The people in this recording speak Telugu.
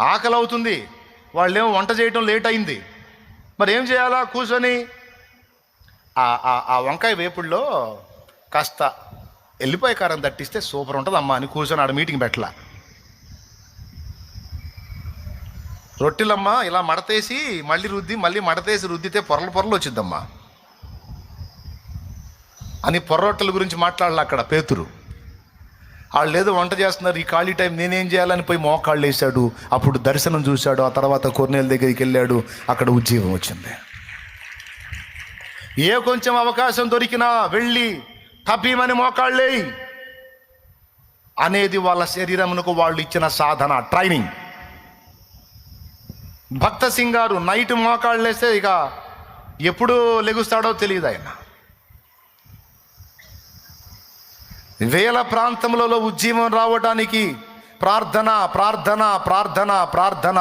ఆకలి అవుతుంది వాళ్ళేమో వంట చేయటం లేట్ అయింది. మరి ఏం చేయాలా కూర్చొని? ఆ- వంకాయ వేపుడులో కాస్త ఎల్లిపాయ కారం తట్టిస్తే సూపర్ ఉంటుంది అమ్మా అని కూర్చొని ఆడ మీటింగ్ పెట్టలా. రొట్టెలమ్మ ఇలా మడతేసి మళ్ళీ రుద్ది మళ్ళీ మడతేసి రుద్దితే పొరలు పొరలు వచ్చిద్దమ్మా. అని పొర్రొట్టెల గురించి మాట్లాడాలి అక్కడ పేతురు. వాళ్ళు ఏదో వంట చేస్తున్నారు ఈ ఖాళీ టైం నేనేం చేయాలని పోయి మోకాళ్ళు వేశాడు. అప్పుడు దర్శనం చూశాడు ఆ తర్వాత కొర్నేల దగ్గరికి వెళ్ళాడు అక్కడ ఉద్యోగం వచ్చింది. ఏ కొంచెం అవకాశం దొరికినా వెళ్ళి తప్పీమని మోకాళ్ళేయి అనేది వాళ్ళ శరీరమునకు వాళ్ళు ఇచ్చిన సాధన ట్రైనింగ్. భక్త సింగ్ గారు నైట్ మోకాళ్ళేస్తే ఇక ఎప్పుడు లెగుస్తాడో తెలియదు ఆయన. వేల ప్రాంతములలో ఉద్యమం రావడానికి ప్రార్థన ప్రార్థన ప్రార్థన ప్రార్థన